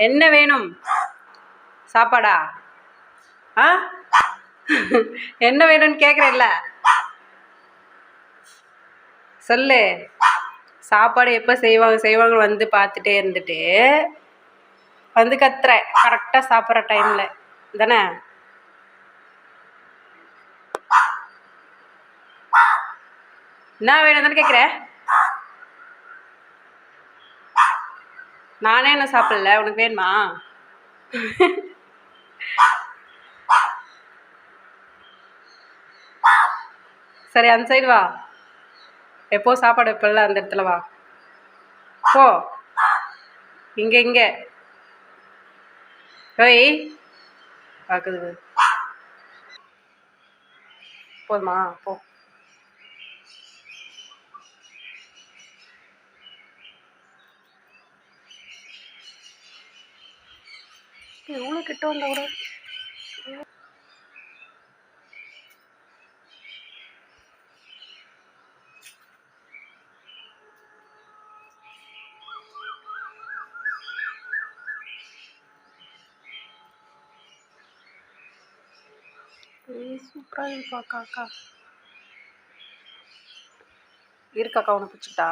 என்ன வேணும்? சாப்பாடா? ஆ? என்ன வேணும்னு கேட்குறேன்ல சொல்லு. சாப்பாடு எப்போ செய்வாங்க செய்வாங்க வந்து பார்த்துட்டே இருந்துட்டு வந்து கத்துற. கரெக்டாக சாப்பிட்ற டைமில் தானே என்ன வேணும் தானே கேட்குறேன் நானே என்ன சாப்பிடல? உனக்கு வேணுமா? சரி அந்த சைடு வா. எப்போ சாப்பாடு வைப்பில்ல அந்த இடத்துல வா. போ. இங்க இங்க. ஓய் பார்க்குது போதுமா? போ. எவ்வளோ கிட்ட வந்தா கூட. சூப்பராக இருப்பா காக்கா இருக்காக்கா உனக்கு பிடிச்சிட்டா